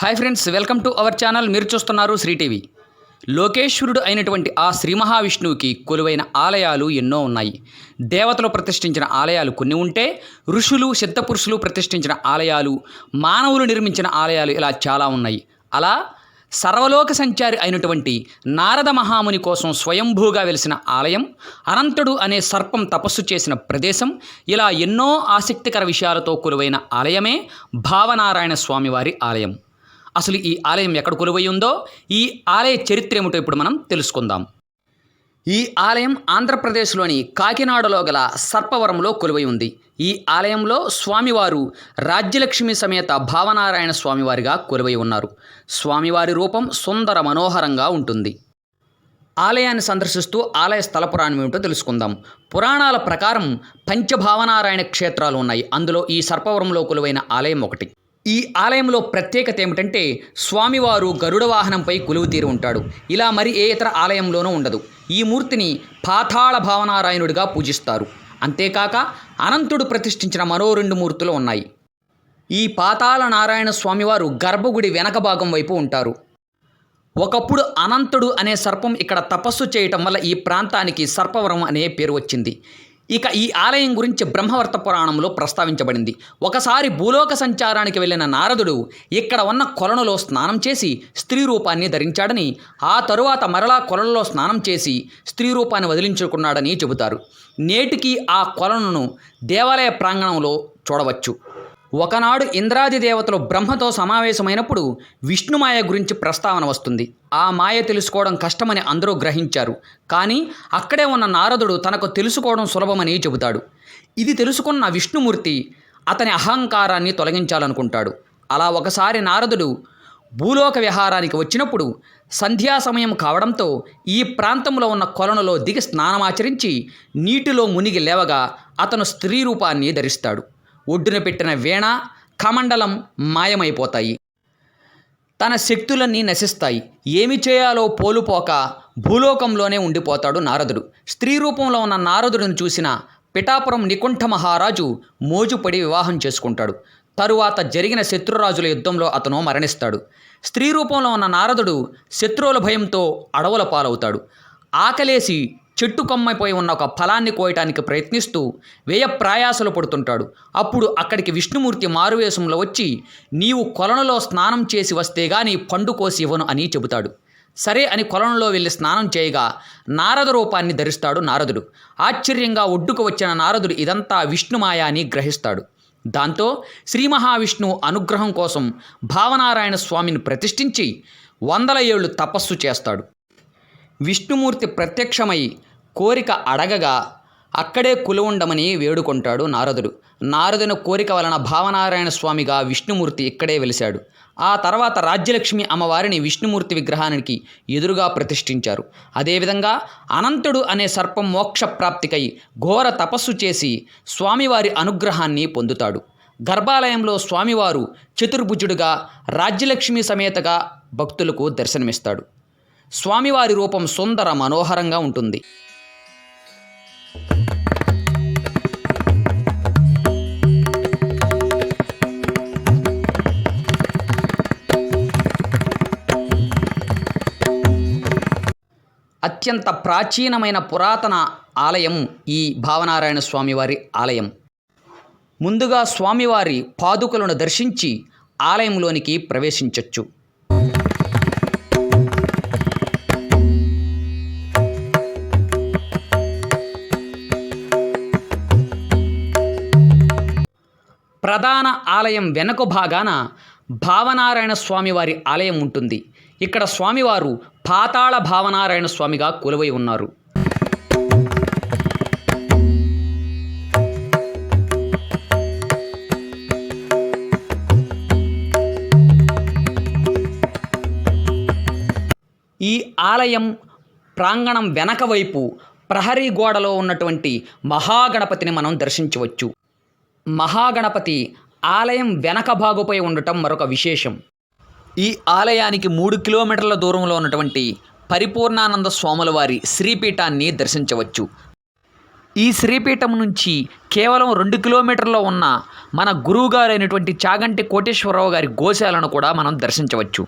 Hi friends welcome to our channel. మీరు చూస్తున్నారు శ్రీటీవీ లోకేశ్వరుడు అయినటువంటి ఆ శ్రీ మహావిష్ణువుకి కొలువైన ఆలయాలు ఎన్నో ఉన్నాయి. దేవతలు ప్రతిష్ఠించిన ఆలయాలు కొన్ని ఉంటే ఋషులు సిద్ధపురుషులు ప్రతిష్ఠించిన ఆలయాలు మానవులు నిర్మించిన ఆలయాలు ఇలా చాలా ఉన్నాయి. అలా సర్వలోక సంచారి అయినటువంటి నారద మహాముని కోసం స్వయంభూగా వెలిసిన ఆలయం అనంతుడు అనే సర్పం తపస్సు చేసిన ప్రదేశం ఇలా ఎన్నో ఆసక్తికర విషయాలతో కొలువైన ఆలయమే భావనారాయణ స్వామివారి ఆలయం. అసలు ఈ ఆలయం ఎక్కడ కొలువై ఉందో ఈ ఆలయ చరిత్ర ఏమిటో ఇప్పుడు మనం తెలుసుకుందాం. ఈ ఆలయం ఆంధ్రప్రదేశ్లోని కాకినాడలో గల సర్పవరంలో కొలువై ఉంది ఈ ఆలయంలో స్వామివారు రాజ్యలక్ష్మి సమేత భావనారాయణ స్వామివారిగా కొలువై ఉన్నారు. స్వామివారి రూపం సుందర మనోహరంగా ఉంటుంది. ఆలయాన్ని సందర్శిస్తూ ఆలయ స్థల పురాణం ఏమిటో తెలుసుకుందాం. పురాణాల ప్రకారం పంచభావనారాయణ క్షేత్రాలు ఉన్నాయి. అందులో ఈ సర్పవరంలో కొలువైన ఆలయం ఒకటి. ఈ ఆలయంలో ప్రత్యేకత ఏమిటంటే స్వామివారు గరుడ వాహనంపై కొలువు తీరి ఉంటాడు. ఇలా మరి ఏ ఇతర ఆలయంలోనూ ఉండదు. ఈ మూర్తిని పాతాళ భావనారాయణుడిగా పూజిస్తారు. అంతేకాక అనంతుడు ప్రతిష్ఠించిన మరో రెండు మూర్తులు ఉన్నాయి. ఈ పాతాళ నారాయణ స్వామివారు గర్భగుడి వెనక భాగం వైపు ఉంటారు. ఒకప్పుడు అనంతుడు అనే సర్పం ఇక్కడ తపస్సు చేయటం వల్ల ఈ ప్రాంతానికి సర్పవరం అనే పేరు వచ్చింది. ఇక ఈ ఆలయం గురించి బ్రహ్మవర్త పురాణంలో ప్రస్తావించబడింది. ఒకసారి భూలోక సంచారానికి వెళ్ళిన నారదుడు ఇక్కడ ఉన్న కొలనులో స్నానం చేసి స్త్రీ రూపాన్ని ధరించాడని ఆ తరువాత మరలా కొలనులో స్నానం చేసి స్త్రీ రూపాన్ని వదిలించుకున్నాడని చెబుతారు. నేటికి ఆ కొలనును దేవాలయ ప్రాంగణంలో చూడవచ్చు. ఒకనాడు ఇంద్రాది దేవతలు బ్రహ్మతో సమావేశమైనప్పుడు విష్ణుమాయ గురించి ప్రస్తావన వస్తుంది. ఆ మాయ తెలుసుకోవడం కష్టమని అందరూ గ్రహించారు. కానీ అక్కడే ఉన్న నారదుడు తనకు తెలుసుకోవడం సులభమని చెబుతాడు. ఇది తెలుసుకున్న విష్ణుమూర్తి అతని అహంకారాన్ని తొలగించాలనుకుంటాడు. అలా ఒకసారి నారదుడు భూలోక విహారానికి వచ్చినప్పుడు సంధ్యా సమయం కావడంతో ఈ ప్రాంతంలో ఉన్న కొలనులో దిగి స్నానమాచరించి నీటిలో మునిగి లేవగా అతను స్త్రీ రూపాన్ని ధరిస్తాడు. ఒడ్డున పెట్టిన వీణ కమండలం మాయమైపోతాయి. తన శక్తులన్నీ నశిస్తాయి. ఏమి చేయాలో పోలుపోక భూలోకంలోనే ఉండిపోతాడు నారదుడు. స్త్రీ రూపంలో ఉన్న నారదుడిని చూసిన పిఠాపురం నికుంఠ మహారాజు మోజుపడి వివాహం చేసుకుంటాడు. తరువాత జరిగిన శత్రురాజుల యుద్ధంలో అతను మరణిస్తాడు. స్త్రీ రూపంలో ఉన్న నారదుడు శత్రువుల భయంతో అడవుల పాలవుతాడు. ఆకలేసి చెట్టు కొమ్మైపోయి ఉన్న ఒక ఫలాన్ని కోయటానికి ప్రయత్నిస్తూ వ్యయ ప్రయాసలు పడుతుంటాడు. అప్పుడు అక్కడికి విష్ణుమూర్తి మారువేషంలో వచ్చి నీవు కొలనులో స్నానం చేసి వస్తే గాని పండు కోసి ఇవ్వను అని చెబుతాడు. సరే అని కొలనులో వెళ్ళి స్నానం చేయగా నారద రూపాన్ని ధరిస్తాడు నారదుడు. ఆశ్చర్యంగా ఒడ్డుకు వచ్చిన నారదుడు ఇదంతా విష్ణుమాయ అని గ్రహిస్తాడు. దాంతో శ్రీ మహావిష్ణువు అనుగ్రహం కోసం భావనారాయణ స్వామిని ప్రతిష్ఠించి వందల ఏళ్ళు తపస్సు చేస్తాడు. విష్ణుమూర్తి ప్రత్యక్షమై కోరిక అడగగా అక్కడే కులవుండమని వేడుకుంటాడు నారదుడు. నారదుని కోరిక వలన భావనారాయణ స్వామిగా విష్ణుమూర్తి ఇక్కడే వెలిశాడు. ఆ తర్వాత రాజ్యలక్ష్మి అమ్మవారిని విష్ణుమూర్తి విగ్రహానికి ఎదురుగా ప్రతిష్ఠించారు. అదేవిధంగా అనంతుడు అనే సర్పం మోక్ష ప్రాప్తికై ఘోర తపస్సు చేసి స్వామివారి అనుగ్రహాన్ని పొందుతాడు. గర్భాలయంలో స్వామివారు చతుర్భుజుడుగా రాజ్యలక్ష్మి సమేతగా భక్తులకు దర్శనమిస్తాడు. స్వామివారి రూపం సుందర మనోహరంగా ఉంటుంది. అత్యంత ప్రాచీనమైన పురాతన ఆలయం ఈ భావనారాయణ స్వామివారి ఆలయం. ముందుగా స్వామివారి పాదుకలను దర్శించి ఆలయంలోనికి ప్రవేశించవచ్చు ప్రధాన ఆలయం వెనుక భాగాన భావనారాయణ స్వామివారి ఆలయం ఉంటుంది. ఇక్కడ స్వామివారు పాతాళ భావనారాయణ స్వామిగా కొలువై ఉన్నారు. ఈ ఆలయం ప్రాంగణం వెనక వైపు ప్రహరీ గోడలో ఉన్నటువంటి మహాగణపతిని మనం దర్శించవచ్చు. మహాగణపతి ఆలయం వెనక భాగుపై ఉండటం మరొక విశేషం. ఈ ఆలయానికి మూడు కిలోమీటర్ల దూరంలో ఉన్నటువంటి పరిపూర్ణానంద స్వాముల వారి శ్రీపీఠాన్ని దర్శించవచ్చు. ఈ శ్రీపీఠం నుంచి కేవలం రెండు కిలోమీటర్లో ఉన్న మన గురువుగారైనటువంటి చాగంటి కోటేశ్వరరావు గారి గోశాలను కూడా మనం దర్శించవచ్చు.